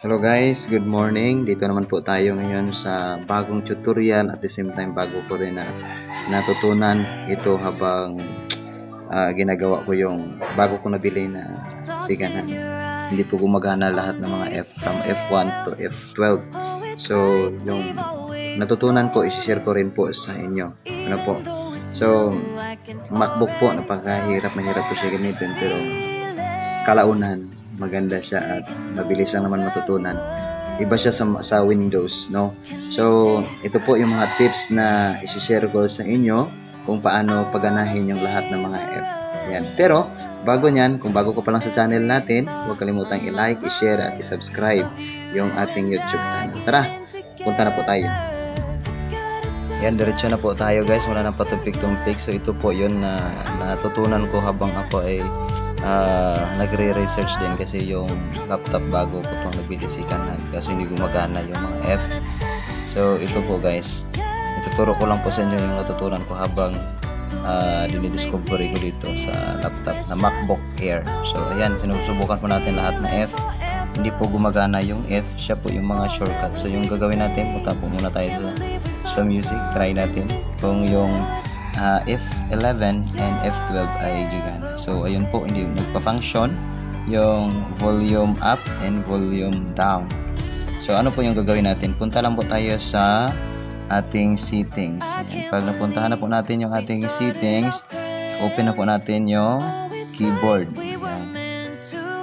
Hello guys, good morning. Dito naman po tayo ngayon sa bagong tutorial at the same time bago ko rin na natutunan ito habang ah, ginagawa ko yung bago ko nabili na siganan. Hindi po gumagana lahat ng mga F from F1 to F12. So, yung natutunan ko, isi-share ko rin po sa inyo. Ano po? So, MacBook po, napakahirap, mahirap po siya gamitin pero kalaunan maganda siya at mabilis lang naman matutunan. Iba siya sa, sa Windows, no? So, ito po yung mga tips na isi-share ko sa inyo kung paano paganahin yung lahat ng mga F. Yan. Pero, bago nyan, kung bago ko pa lang sa channel natin, huwag kalimutang i-like, i-share, at i-subscribe yung ating YouTube channel. Tara, punta na po tayo. Yan, diretso na po tayo guys. Wala nang patumpik-tumpik. So, ito po yun na natutunan ko habang ako ay ah, nagre-research din kasi yung laptop bago ko itong nabili si kanan kasi hindi gumagana yung mga F. So, ito po guys. Ituturo ko lang po sa inyo yung natutunan ko habang uh, dinidiscover ko dito sa laptop na MacBook Air. So, ayan, sinusubukan po natin lahat na F. Hindi po gumagana yung F. Siya po yung mga shortcut. So, yung gagawin natin, punta po muna tayo sa, sa music. Try natin kung yung ah, F11 and F12 ay gagana. So, ayun po, hindi nagpa-function yung volume up and volume down. So, ano po yung gagawin natin? Punta lang po tayo sa ating settings. Ayan. Pag napuntahan na po natin yung ating settings, open na po natin yung keyboard.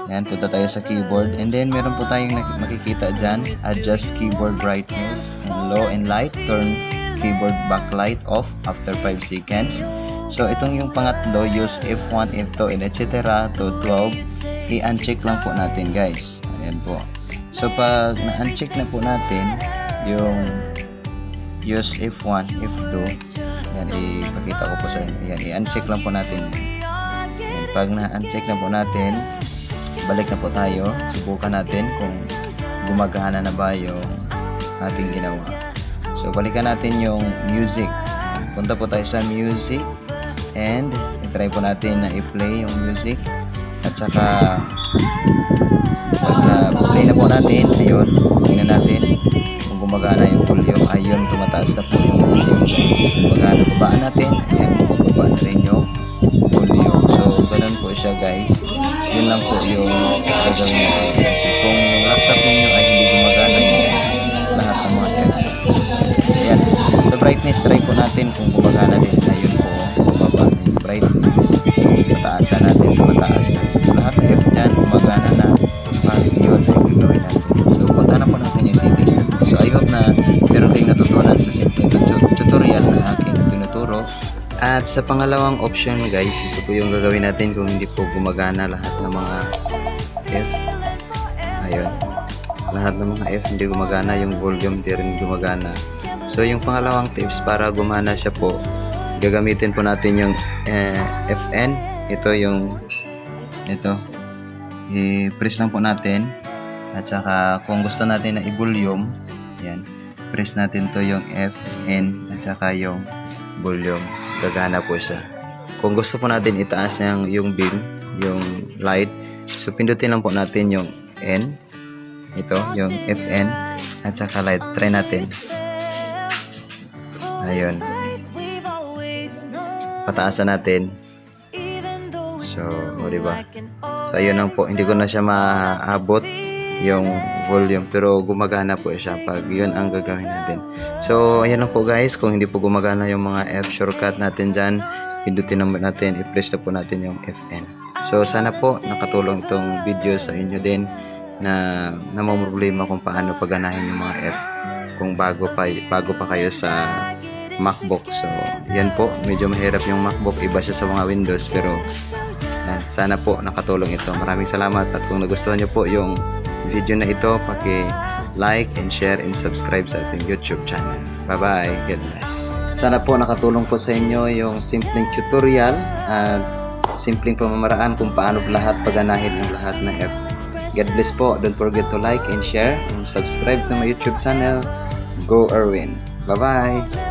Ayan. Punta tayo sa keyboard. And then, meron po tayong makikita dyan. Adjust keyboard brightness and low and light. Turn keyboard backlight off after 5 seconds. So, itong yung pangatlo, use F1, F2, and etc. to 12. I-uncheck lang po natin, guys. Ayan po. So, pag na-uncheck na po natin, yung use F1, F2, yan, ipakita ko po sa inyo. Yan, i-uncheck lang po natin. Yan, pag na-uncheck na po natin, balik na po tayo. Subukan natin kung gumagana na ba yung ating ginawa. So, balikan natin yung music. Punta po tayo sa music and itry po natin na i-play yung music at saka pag na-play na po natin, ayun, tingnan natin kung gumagana yung volume. Ayun, tumataas na po yung volume. Gumagana, babaan natin. Ayun, bumababa na rin yung volume. So, ganun po siya guys. Yun lang po yung gagawin natin. Brightness. Pataasan natin, mataas na. Lahat ng F dyan, gumagana na. Pag yun ay gagawin natin. So, punta na po natin yung settings. So, I hope na meron kayong natutunan sa simple tut- tutorial na aking tinuturo. At sa pangalawang option guys, ito po yung gagawin natin kung hindi po gumagana lahat ng mga F. Ayun. Lahat ng mga F hindi gumagana, yung volume di rin gumagana. So yung pangalawang tips para gumana siya po, gagamitin po natin yung eh, FN. Ito yung ito. I-press lang po natin. At saka kung gusto natin na i-volume, yan. Press natin to yung FN at saka yung volume. Gagana po siya. Kung gusto po natin itaas yung, yung beam, yung light, so pindutin lang po natin yung N. Ito, yung FN at saka light. Try natin. Ayun. Pataasan natin. So, o diba? So, ayun lang po. Hindi ko na siya maabot yung volume. Pero gumagana po siya pag yun ang gagawin natin. So, ayan lang po guys. Kung hindi po gumagana yung mga F shortcut natin dyan, pindutin naman natin. I-press na po natin yung FN. So, sana po nakatulong itong video sa inyo din na namamroblema kung paano paganahin yung mga F kung bago pa bago pa kayo sa MacBook. So, yan po. Medyo mahirap yung MacBook. Iba siya sa mga Windows. Pero, yan. Sana po nakatulong ito. Maraming salamat. At kung nagustuhan niyo po yung video na ito, paki-like and share and subscribe sa ating YouTube channel. Bye-bye. God bless. Sana po nakatulong po sa inyo yung simpleng tutorial at simpleng pamamaraan kung paano lahat paganahin ang lahat na F. God bless po. Don't forget to like and share and subscribe to my YouTube channel. Go Erwin. Bye-bye.